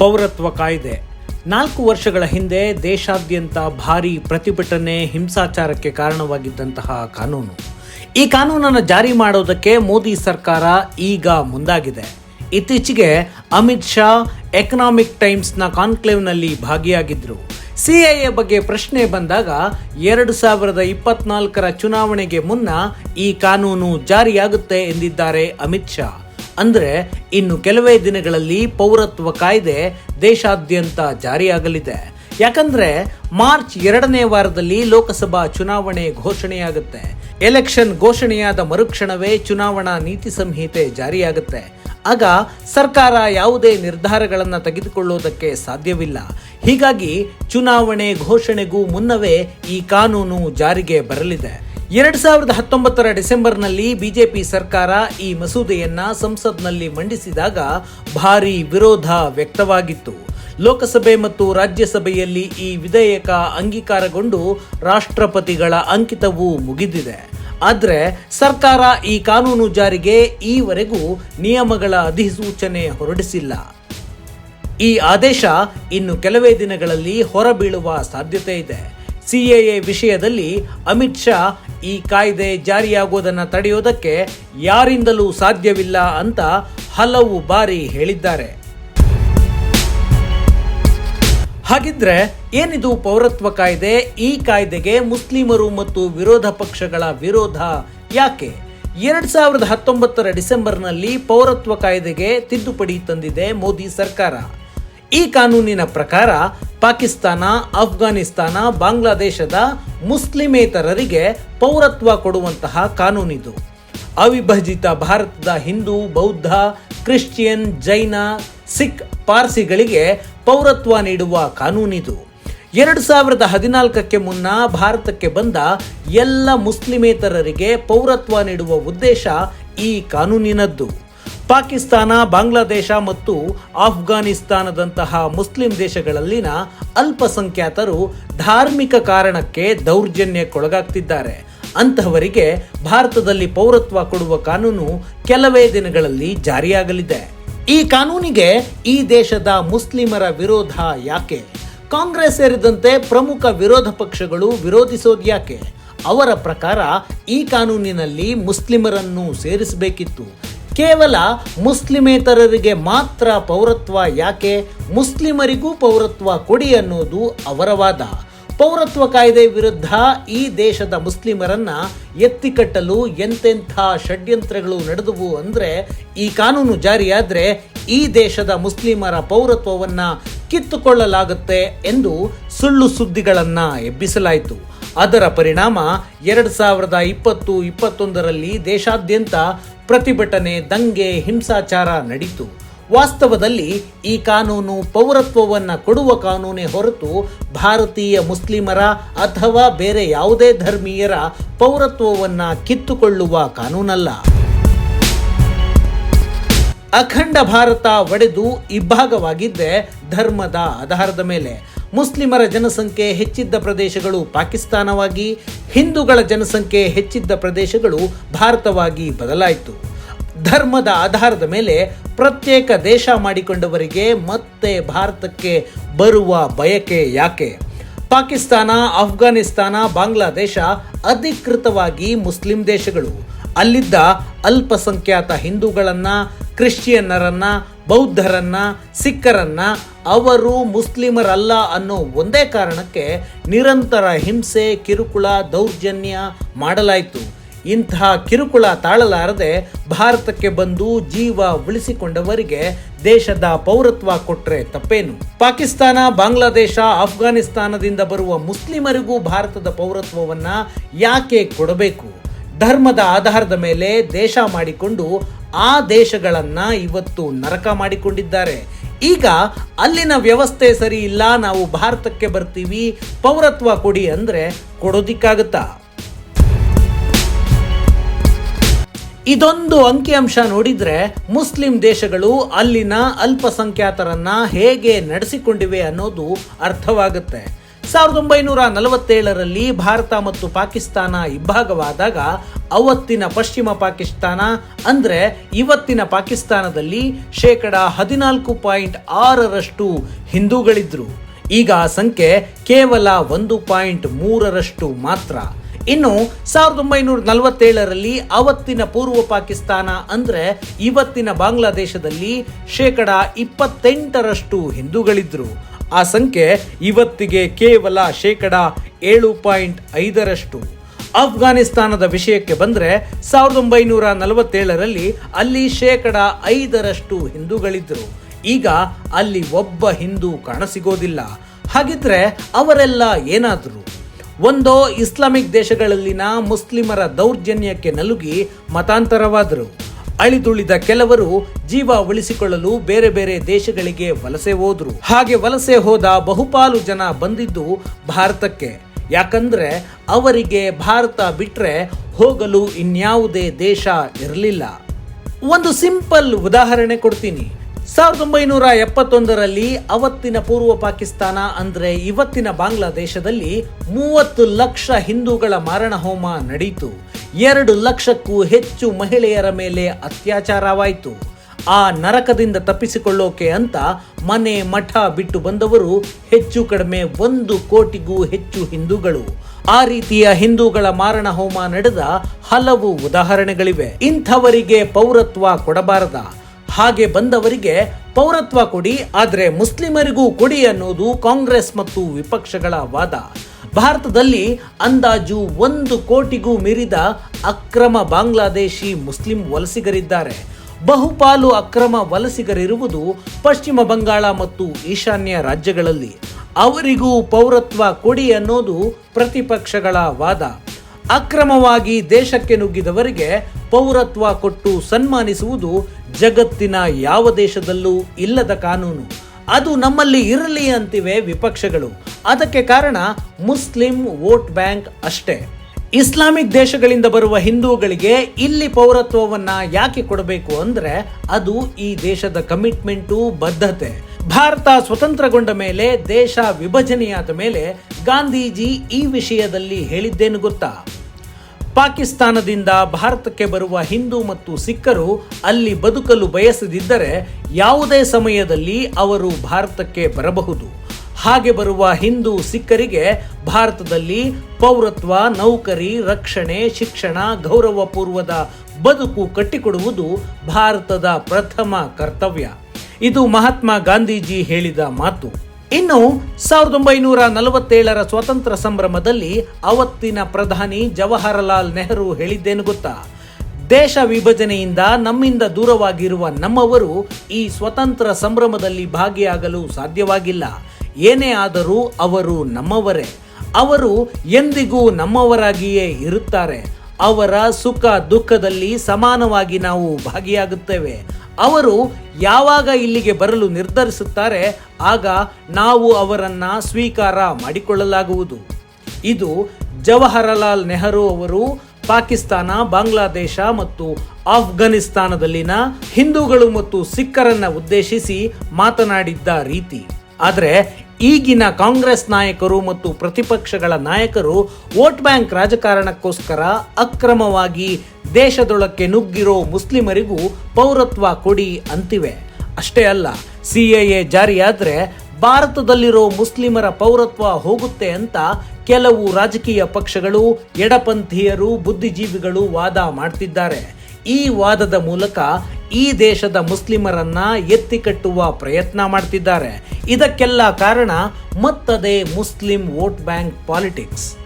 ಪೌರತ್ವ ಕಾಯ್ದೆ. ನಾಲ್ಕು ವರ್ಷಗಳ ಹಿಂದೆ ದೇಶಾದ್ಯಂತ ಭಾರಿ ಪ್ರತಿಭಟನೆ, ಹಿಂಸಾಚಾರಕ್ಕೆ ಕಾರಣವಾಗಿದ್ದಂತಹ ಕಾನೂನು. ಈ ಕಾನೂನನ್ನು ಜಾರಿ ಮಾಡೋದಕ್ಕೆ ಮೋದಿ ಸರ್ಕಾರ ಈಗ ಮುಂದಾಗಿದೆ. ಇತ್ತೀಚೆಗೆ ಅಮಿತ್ ಶಾ ಎಕನಾಮಿಕ್ ಟೈಮ್ಸ್ನ ಕಾನ್ಕ್ಲೇವ್ನಲ್ಲಿ ಭಾಗಿಯಾಗಿದ್ದರು ಸಿಎಎ ಬಗ್ಗೆ ಪ್ರಶ್ನೆ ಬಂದಾಗ ಎರಡು ಸಾವಿರದ ಇಪ್ಪತ್ನಾಲ್ಕರ ಚುನಾವಣೆಗೆ ಮುನ್ನ ಈ ಕಾನೂನು ಜಾರಿಯಾಗುತ್ತೆ ಎಂದಿದ್ದಾರೆ ಅಮಿತ್ ಶಾ. ಅಂದ್ರೆ ಇನ್ನು ಕೆಲವೇ ದಿನಗಳಲ್ಲಿ ಪೌರತ್ವ ಕಾಯ್ದೆ ದೇಶಾದ್ಯಂತ ಜಾರಿಯಾಗಲಿದೆ. ಯಾಕಂದ್ರೆ ಮಾರ್ಚ್ ಎರಡನೇ ವಾರದಲ್ಲಿ ಲೋಕಸಭಾ ಚುನಾವಣೆ ಘೋಷಣೆಯಾಗುತ್ತೆ. ಎಲೆಕ್ಷನ್ ಘೋಷಣೆಯಾದ ಮರುಕ್ಷಣವೇ ಚುನಾವಣಾ ನೀತಿ ಸಂಹಿತೆ ಜಾರಿಯಾಗುತ್ತೆ. ಆಗ ಸರ್ಕಾರ ಯಾವುದೇ ನಿರ್ಧಾರಗಳನ್ನು ತೆಗೆದುಕೊಳ್ಳುವುದಕ್ಕೆ ಸಾಧ್ಯವಿಲ್ಲ. ಹೀಗಾಗಿ ಚುನಾವಣೆ ಘೋಷಣೆಗೂ ಮುನ್ನವೇ ಈ ಕಾನೂನು ಜಾರಿಗೆ ಬರಲಿದೆ. ಎರಡ್ ಸಾವಿರದ ಹತ್ತೊಂಬತ್ತರ ಡಿಸೆಂಬರ್ನಲ್ಲಿ ಬಿಜೆಪಿ ಸರ್ಕಾರ ಈ ಮಸೂದೆಯನ್ನ ಸಂಸತ್ನಲ್ಲಿ ಮಂಡಿಸಿದಾಗ ಭಾರೀ ವಿರೋಧ ವ್ಯಕ್ತವಾಗಿತ್ತು. ಲೋಕಸಭೆ ಮತ್ತು ರಾಜ್ಯಸಭೆಯಲ್ಲಿ ಈ ವಿಧೇಯಕ ಅಂಗೀಕಾರಗೊಂಡು ರಾಷ್ಟ್ರಪತಿಗಳ ಅಂಕಿತವೂ ಮುಗಿದಿದೆ. ಆದರೆ ಸರ್ಕಾರ ಈ ಕಾನೂನು ಜಾರಿಗೆ ಈವರೆಗೂ ನಿಯಮಗಳ ಅಧಿಸೂಚನೆ ಹೊರಡಿಸಿಲ್ಲ. ಈ ಆದೇಶ ಇನ್ನು ಕೆಲವೇ ದಿನಗಳಲ್ಲಿ ಹೊರಬೀಳುವ ಸಾಧ್ಯತೆ ಇದೆ. ಸಿಎಎ ವಿಷಯದಲ್ಲಿ ಅಮಿತ್ ಶಾ ಈ ಕಾಯ್ದೆ ಜಾರಿಯಾಗುವುದನ್ನು ತಡೆಯೋದಕ್ಕೆ ಯಾರಿಂದಲೂ ಸಾಧ್ಯವಿಲ್ಲ ಅಂತ ಹಲವು ಬಾರಿ ಹೇಳಿದ್ದಾರೆ. ಹಾಗಿದ್ರೆ ಏನಿದು ಪೌರತ್ವ ಕಾಯ್ದೆ? ಈ ಕಾಯ್ದೆಗೆ ಮುಸ್ಲಿಮರು ಮತ್ತು ವಿರೋಧ ಪಕ್ಷಗಳ ವಿರೋಧ ಯಾಕೆ? ಎರಡ್ ಸಾವಿರದ ಹತ್ತೊಂಬತ್ತರ ಡಿಸೆಂಬರ್ನಲ್ಲಿ ಪೌರತ್ವ ಕಾಯ್ದೆಗೆ ತಿದ್ದುಪಡಿ ತಂದಿದೆ ಮೋದಿ ಸರ್ಕಾರ. ಈ ಕಾನೂನಿನ ಪ್ರಕಾರ ಪಾಕಿಸ್ತಾನ ಅಫ್ಘಾನಿಸ್ತಾನ ಬಾಂಗ್ಲಾದೇಶದ ಮುಸ್ಲಿಮೇತರರಿಗೆ ಪೌರತ್ವ ಕೊಡುವಂತಹ ಕಾನೂನಿದು. ಅವಿಭಜಿತ ಭಾರತದ ಹಿಂದೂ, ಬೌದ್ಧ, ಕ್ರಿಶ್ಚಿಯನ್, ಜೈನ, ಸಿಖ್ ಪಾರ್ಸಿಗಳಿಗೆ ಪೌರತ್ವ ನೀಡುವ ಕಾನೂನಿದು. ಎರಡು ಸಾವಿರದ ಹದಿನಾಲ್ಕಕ್ಕೆ ಮುನ್ನ ಭಾರತಕ್ಕೆ ಬಂದ ಎಲ್ಲ ಮುಸ್ಲಿಮೇತರರಿಗೆ ಪೌರತ್ವ ನೀಡುವ ಉದ್ದೇಶ ಈ ಕಾನೂನಿನದ್ದು. ಪಾಕಿಸ್ತಾನ, ಬಾಂಗ್ಲಾದೇಶ ಮತ್ತು ಆಫ್ಘಾನಿಸ್ತಾನದಂತಹ ಮುಸ್ಲಿಂ ದೇಶಗಳಲ್ಲಿನ ಅಲ್ಪಸಂಖ್ಯಾತರು ಧಾರ್ಮಿಕ ಕಾರಣಕ್ಕೆ ದೌರ್ಜನ್ಯಕ್ಕೊಳಗಾಗ್ತಿದ್ದಾರೆ. ಅಂತಹವರಿಗೆ ಭಾರತದಲ್ಲಿ ಪೌರತ್ವ ಕೊಡುವ ಕಾನೂನು ಕೆಲವೇ ದಿನಗಳಲ್ಲಿ ಜಾರಿಯಾಗಲಿದೆ. ಈ ಕಾನೂನಿಗೆ ಈ ದೇಶದ ಮುಸ್ಲಿಮರ ವಿರೋಧ ಯಾಕೆ? ಕಾಂಗ್ರೆಸ್ ಸೇರಿದಂತೆ ಪ್ರಮುಖ ವಿರೋಧ ಪಕ್ಷಗಳು ವಿರೋಧಿಸೋದು ಯಾಕೆ? ಅವರ ಪ್ರಕಾರ ಈ ಕಾನೂನಿನಲ್ಲಿ ಮುಸ್ಲಿಮರನ್ನು ಸೇರಿಸಬೇಕಿತ್ತು. ಕೇವಲ ಮುಸ್ಲಿಮೇತರರಿಗೆ ಮಾತ್ರ ಪೌರತ್ವ ಯಾಕೆ? ಮುಸ್ಲಿಮರಿಗೂ ಪೌರತ್ವ ಕೊಡಿ ಅನ್ನೋದು ಅವರ ವಾದ. ಪೌರತ್ವ ಕಾಯ್ದೆ ವಿರುದ್ಧ ಈ ದೇಶದ ಮುಸ್ಲಿಮರನ್ನ ಎತ್ತಿಕಟ್ಟಲು ಎಂತೆಂಥ ಷಡ್ಯಂತ್ರಗಳು ನಡೆದವು ಅಂದ್ರೆ ಈ ಕಾನೂನು ಜಾರಿಯಾದರೆ ಈ ದೇಶದ ಮುಸ್ಲಿಮರ ಪೌರತ್ವವನ್ನ ಕಿತ್ತುಕೊಳ್ಳಲಾಗುತ್ತೆ ಎಂದು ಸುಳ್ಳು ಸುದ್ದಿಗಳನ್ನು ಎಬ್ಬಿಸಲಾಯಿತು. ಅದರ ಪರಿಣಾಮ ಎರಡು ಸಾವಿರದ ಇಪ್ಪತ್ತು, ಇಪ್ಪತ್ತೊಂದರಲ್ಲಿ ದೇಶಾದ್ಯಂತ ಪ್ರತಿಭಟನೆ, ದಂಗೆ, ಹಿಂಸಾಚಾರ ನಡೀತು. ವಾಸ್ತವದಲ್ಲಿ ಈ ಕಾನೂನು ಪೌರತ್ವವನ್ನು ಕೊಡುವ ಕಾನೂನೇ ಹೊರತು ಭಾರತೀಯ ಮುಸ್ಲಿಮರ ಅಥವಾ ಬೇರೆ ಯಾವುದೇ ಧರ್ಮೀಯರ ಪೌರತ್ವವನ್ನು ಕಿತ್ತುಕೊಳ್ಳುವ ಕಾನೂನಲ್ಲ. ಅಖಂಡ ಭಾರತ ಒಡೆದು ಇಬ್ಬಾಗವಾಗಿದ್ದೆ ಧರ್ಮದ ಆಧಾರದ ಮೇಲೆ. ಮುಸ್ಲಿಮರ ಜನಸಂಖ್ಯೆ ಹೆಚ್ಚಿದ್ದ ಪ್ರದೇಶಗಳು ಪಾಕಿಸ್ತಾನವಾಗಿ, ಹಿಂದೂಗಳ ಜನಸಂಖ್ಯೆ ಹೆಚ್ಚಿದ್ದ ಪ್ರದೇಶಗಳು ಭಾರತವಾಗಿ ಬದಲಾಯಿತು. ಧರ್ಮದ ಆಧಾರದ ಮೇಲೆ ಪ್ರತ್ಯೇಕ ದೇಶ ಮಾಡಿಕೊಂಡವರಿಗೆ ಮತ್ತೆ ಭಾರತಕ್ಕೆ ಬರುವ ಬಯಕೆ ಯಾಕೆ? ಪಾಕಿಸ್ತಾನ ಅಫ್ಘಾನಿಸ್ತಾನ ಬಾಂಗ್ಲಾದೇಶ ಅಧಿಕೃತವಾಗಿ ಮುಸ್ಲಿಂ ದೇಶಗಳು. ಅಲ್ಲಿದ್ದ ಅಲ್ಪಸಂಖ್ಯಾತ ಹಿಂದೂಗಳನ್ನು, ಕ್ರಿಶ್ಚಿಯನ್ನರನ್ನು, ಬೌದ್ಧರನ್ನು, ಸಿಖ್ಖರನ್ನ ಅವರು ಮುಸ್ಲಿಮರಲ್ಲ ಅನ್ನೋ ಒಂದೇ ಕಾರಣಕ್ಕೆ ನಿರಂತರ ಹಿಂಸೆ, ಕಿರುಕುಳ, ದೌರ್ಜನ್ಯ ಮಾಡಲಾಯಿತು. ಇಂತಹ ಕಿರುಕುಳ ತಾಳಲಾರದೆ ಭಾರತಕ್ಕೆ ಬಂದು ಜೀವ ಉಳಿಸಿಕೊಂಡವರಿಗೆ ದೇಶದ ಪೌರತ್ವ ಕೊಟ್ಟರೆ ತಪ್ಪೇನು? ಪಾಕಿಸ್ತಾನ, ಬಾಂಗ್ಲಾದೇಶ ಅಫ್ಘಾನಿಸ್ತಾನದಿಂದ ಬರುವ ಮುಸ್ಲಿಮರಿಗೂ ಭಾರತದ ಪೌರತ್ವವನ್ನ ಯಾಕೆ ಕೊಡಬೇಕು? ಧರ್ಮದ ಆಧಾರದ ಮೇಲೆ ದೇಶ ಮಾಡಿಕೊಂಡು ಆ ದೇಶಗಳನ್ನ ಇವತ್ತು ನರಕ ಮಾಡಿಕೊಂಡಿದ್ದಾರೆ. ಈಗ ಅಲ್ಲಿನ ವ್ಯವಸ್ಥೆ ಸರಿ ಇಲ್ಲ, ನಾವು ಭಾರತಕ್ಕೆ ಬರ್ತೀವಿ, ಪೌರತ್ವ ಕೊಡಿ ಅಂದ್ರೆ ಕೊಡೋದಿಕ್ಕಾಗುತ್ತಾ? ಇದೊಂದು ಅಂಕಿಅಂಶ ನೋಡಿದ್ರೆ ಮುಸ್ಲಿಂ ದೇಶಗಳು ಅಲ್ಲಿನ ಅಲ್ಪಸಂಖ್ಯಾತರನ್ನ ಹೇಗೆ ನಡೆಸಿಕೊಂಡಿವೆ ಅನ್ನೋದು ಅರ್ಥವಾಗುತ್ತೆ. ಸಾವಿರದ ಒಂಬೈನೂರ ನಲವತ್ತೇಳರಲ್ಲಿ ಭಾರತ ಮತ್ತು ಪಾಕಿಸ್ತಾನ ಇಬ್ಬಾಗವಾದಾಗ ಅವತ್ತಿನ ಪಶ್ಚಿಮ ಪಾಕಿಸ್ತಾನ, ಅಂದ್ರೆ ಇವತ್ತಿನ ಪಾಕಿಸ್ತಾನದಲ್ಲಿ ಶೇಕಡ ಹದಿನಾಲ್ಕು ಪಾಯಿಂಟ್ ಆರರಷ್ಟು ಹಿಂದೂಗಳಿದ್ರು. ಈಗ ಆ ಸಂಖ್ಯೆ ಕೇವಲ ಒಂದು ಪಾಯಿಂಟ್ ಮೂರರಷ್ಟು ಮಾತ್ರ. ಇನ್ನು ಸಾವಿರದ ಒಂಬೈನೂರ ನಲವತ್ತೇಳರಲ್ಲಿ ಅವತ್ತಿನ ಪೂರ್ವ ಪಾಕಿಸ್ತಾನ, ಅಂದ್ರೆ ಇವತ್ತಿನ ಬಾಂಗ್ಲಾದೇಶದಲ್ಲಿ ಶೇಕಡ ಇಪ್ಪತ್ತೆಂಟರಷ್ಟು ಹಿಂದೂಗಳಿದ್ರು. ಆ ಸಂಖ್ಯೆ ಇವತ್ತಿಗೆ ಕೇವಲ ಶೇಕಡ ಏಳು ಪಾಯಿಂಟ್ ಐದರಷ್ಟು. ಅಫ್ಘಾನಿಸ್ತಾನದ ವಿಷಯಕ್ಕೆ ಬಂದರೆ ಸಾವಿರದ ಒಂಬೈನೂರ ನಲವತ್ತೇಳರಲ್ಲಿ ಅಲ್ಲಿ ಶೇಕಡ ಐದರಷ್ಟು ಹಿಂದೂಗಳಿದ್ದರು ಈಗ ಅಲ್ಲಿ ಒಬ್ಬ ಹಿಂದೂ ಕಾಣಸಿಗೋದಿಲ್ಲ. ಹಾಗಿದ್ರೆ ಅವರೆಲ್ಲ ಏನಾದರೂ? ಒಂದೋ ಇಸ್ಲಾಮಿಕ್ ದೇಶಗಳಲ್ಲಿನ ಮುಸ್ಲಿಮರ ದೌರ್ಜನ್ಯಕ್ಕೆ ನಲುಗಿ ಮತಾಂತರವಾದರು. ಅಳಿದುಳಿದ ಕೆಲವರು ಜೀವ ಉಳಿಸಿಕೊಳ್ಳಲು ಬೇರೆ ಬೇರೆ ದೇಶಗಳಿಗೆ ವಲಸೆ ಹೋದ್ರು. ಹಾಗೆ ವಲಸೆ ಹೋದ ಬಹುಪಾಲು ಜನ ಬಂದಿದ್ದು ಭಾರತಕ್ಕೆ. ಯಾಕಂದ್ರೆ ಅವರಿಗೆ ಭಾರತ ಬಿಟ್ರೆ ಹೋಗಲು ಇನ್ಯಾವುದೇ ದೇಶ ಇರಲಿಲ್ಲ. ಒಂದು ಸಿಂಪಲ್ ಉದಾಹರಣೆ ಕೊಡ್ತೀನಿ. ಸಾವಿರದ ಒಂಬೈನೂರ ಎಪ್ಪತ್ತೊಂದರಲ್ಲಿ ಅವತ್ತಿನ ಪೂರ್ವ ಪಾಕಿಸ್ತಾನ ಅಂದ್ರೆ ಇವತ್ತಿನ ಬಾಂಗ್ಲಾದೇಶದಲ್ಲಿ ಮೂವತ್ತು ಲಕ್ಷ ಹಿಂದೂಗಳ ಮಾರಣ ಹೋಮ ನಡೆಯಿತು ಎರಡು ಲಕ್ಷಕ್ಕೂ ಹೆಚ್ಚು ಮಹಿಳೆಯರ ಮೇಲೆ ಅತ್ಯಾಚಾರವಾಯಿತು. ಆ ನರಕದಿಂದ ತಪ್ಪಿಸಿಕೊಳ್ಳೋಕೆ ಅಂತ ಮನೆ ಮಠ ಬಿಟ್ಟು ಬಂದವರು ಹೆಚ್ಚು ಕಡಿಮೆ ಒಂದು ಕೋಟಿಗೂ ಹೆಚ್ಚು ಹಿಂದೂಗಳು. ಆ ರೀತಿಯ ಹಿಂದೂಗಳ ಮಾರಣ ಹೋಮ ನಡೆದ ಹಲವು ಉದಾಹರಣೆಗಳಿವೆ. ಇಂಥವರಿಗೆ ಪೌರತ್ವ ಕೊಡಬಾರದ. ಹಾಗೆ ಬಂದವರಿಗೆ ಪೌರತ್ವ ಕೊಡಿ, ಆದರೆ ಮುಸ್ಲಿಮರಿಗೂ ಕೊಡಿ ಅನ್ನೋದು ಕಾಂಗ್ರೆಸ್ ಮತ್ತು ವಿಪಕ್ಷಗಳ ವಾದ. ಭಾರತದಲ್ಲಿ ಅಂದಾಜು ಒಂದು ಕೋಟಿಗೂ ಮೀರಿದ ಅಕ್ರಮ ಬಾಂಗ್ಲಾದೇಶಿ ಮುಸ್ಲಿಂ ವಲಸಿಗರಿದ್ದಾರೆ. ಬಹುಪಾಲು ಅಕ್ರಮ ವಲಸಿಗರಿರುವುದು ಪಶ್ಚಿಮ ಬಂಗಾಳ ಮತ್ತು ಈಶಾನ್ಯ ರಾಜ್ಯಗಳಲ್ಲಿ. ಅವರಿಗೂ ಪೌರತ್ವ ಕೊಡಿ ಅನ್ನೋದು ಪ್ರತಿಪಕ್ಷಗಳ ವಾದ. ಅಕ್ರಮವಾಗಿ ದೇಶಕ್ಕೆ ನುಗ್ಗಿದವರಿಗೆ ಪೌರತ್ವ ಕೊಟ್ಟು ಸನ್ಮಾನಿಸುವುದು ಜಗತ್ತಿನ ಯಾವ ದೇಶದಲ್ಲೂ ಇಲ್ಲದ ಕಾನೂನು. ಅದು ನಮ್ಮಲ್ಲಿ ಇರಲಿ ಅಂತಿವೆ ವಿಪಕ್ಷಗಳು. ಅದಕ್ಕೆ ಕಾರಣ ಮುಸ್ಲಿಂ ವೋಟ್ ಬ್ಯಾಂಕ್ ಅಷ್ಟೇ. ಇಸ್ಲಾಮಿಕ್ ದೇಶಗಳಿಂದ ಬರುವ ಹಿಂದೂಗಳಿಗೆ ಇಲ್ಲಿ ಪೌರತ್ವವನ್ನ ಯಾಕೆ ಕೊಡಬೇಕು ಅಂದ್ರೆ ಅದು ಈ ದೇಶದ ಕಮಿಟ್ಮೆಂಟು, ಬದ್ಧತೆ. ಭಾರತ ಸ್ವತಂತ್ರಗೊಂಡ ಮೇಲೆ, ದೇಶ ವಿಭಜನೆಯಾದ ಮೇಲೆ ಗಾಂಧೀಜಿ ಈ ವಿಷಯದಲ್ಲಿ ಹೇಳಿದ್ದೇನು ಗೊತ್ತಾ? ಪಾಕಿಸ್ತಾನದಿಂದ ಭಾರತಕ್ಕೆ ಬರುವ ಹಿಂದೂ ಮತ್ತು ಸಿಖ್ಖರು ಅಲ್ಲಿ ಬದುಕಲು ಬಯಸದಿದ್ದರೆ ಯಾವುದೇ ಸಮಯದಲ್ಲಿ ಅವರು ಭಾರತಕ್ಕೆ ಬರಬಹುದು. ಹಾಗೆ ಬರುವ ಹಿಂದೂ ಸಿಖ್ಖರಿಗೆ ಭಾರತದಲ್ಲಿ ಪೌರತ್ವ, ನೌಕರಿ, ರಕ್ಷಣೆ, ಶಿಕ್ಷಣ, ಗೌರವಪೂರ್ವದ ಬದುಕು ಕಟ್ಟಿಕೊಡುವುದು ಭಾರತದ ಪ್ರಥಮ ಕರ್ತವ್ಯ. ಇದು ಮಹಾತ್ಮ ಗಾಂಧೀಜಿ ಹೇಳಿದ ಮಾತು. ಇನ್ನು ಸಾವಿರದ ಒಂಬೈನೂರ ನಲವತ್ತೇಳರ ಸ್ವಾತಂತ್ರ್ಯ ಸಂಭ್ರಮದಲ್ಲಿ ಅವತ್ತಿನ ಪ್ರಧಾನಿ ಜವಾಹರಲಾಲ್ ನೆಹರು ಹೇಳಿದ್ದೇನು ಗೊತ್ತಾ? ದೇಶ ವಿಭಜನೆಯಿಂದ ನಮ್ಮಿಂದ ದೂರವಾಗಿರುವ ನಮ್ಮವರು ಈ ಸ್ವತಂತ್ರ ಸಂಭ್ರಮದಲ್ಲಿ ಭಾಗಿಯಾಗಲು ಸಾಧ್ಯವಾಗಿಲ್ಲ. ಏನೇ ಆದರೂ ಅವರು ನಮ್ಮವರೇ. ಅವರು ಎಂದಿಗೂ ನಮ್ಮವರಾಗಿಯೇ ಇರುತ್ತಾರೆ. ಅವರ ಸುಖ ದುಃಖದಲ್ಲಿ ಸಮಾನವಾಗಿ ನಾವು ಭಾಗಿಯಾಗುತ್ತೇವೆ. ಅವರು ಯಾವಾಗ ಇಲ್ಲಿಗೆ ಬರಲು ನಿರ್ಧರಿಸುತ್ತಾರೆ, ಆಗ ನಾವು ಅವರನ್ನ ಸ್ವೀಕಾರ ಮಾಡಿಕೊಳ್ಳಲಾಗುವುದು. ಇದು ಜವಾಹರಲಾಲ್ ನೆಹರು ಅವರು ಪಾಕಿಸ್ತಾನ, ಬಾಂಗ್ಲಾದೇಶ ಮತ್ತು ಆಫ್ಘನಿಸ್ತಾನದಲ್ಲಿನ ಹಿಂದೂಗಳು ಮತ್ತು ಸಿಖ್ಖರನ್ನ ಉದ್ದೇಶಿಸಿ ಮಾತನಾಡಿದ್ದ ರೀತಿ. ಆದರೆ ಈಗಿನ ಕಾಂಗ್ರೆಸ್ ನಾಯಕರು ಮತ್ತು ಪ್ರತಿಪಕ್ಷಗಳ ನಾಯಕರು ವೋಟ್ ಬ್ಯಾಂಕ್ ರಾಜಕಾರಣಕ್ಕೋಸ್ಕರ ಅಕ್ರಮವಾಗಿ ದೇಶದೊಳಕ್ಕೆ ನುಗ್ಗಿರೋ ಮುಸ್ಲಿಮರಿಗೂ ಪೌರತ್ವ ಕೊಡಿ ಅಂತಿವೆ. ಅಷ್ಟೇ ಅಲ್ಲ, ಸಿ ಎ ಜಾರಿಯಾದರೆ ಭಾರತದಲ್ಲಿರೋ ಮುಸ್ಲಿಮರ ಪೌರತ್ವ ಹೋಗುತ್ತೆ ಅಂತ ಕೆಲವು ರಾಜಕೀಯ ಪಕ್ಷಗಳು, ಎಡಪಂಥೀಯರು, ಬುದ್ಧಿಜೀವಿಗಳು ವಾದ ಮಾಡ್ತಿದ್ದಾರೆ. ಈ ವಾದದ ಮೂಲಕ ಈ ದೇಶದ ಮುಸ್ಲಿಮರನ್ನ ಎತ್ತಿ ಕಟ್ಟುವ ಪ್ರಯತ್ನ ಮಾಡ್ತಿದ್ದಾರೆ. ಇದಕ್ಕೆಲ್ಲ ಕಾರಣ ಮತ್ತದೇ ಮುಸ್ಲಿಂ ವೋಟ್ ಬ್ಯಾಂಕ್ ಪಾಲಿಟಿಕ್ಸ್.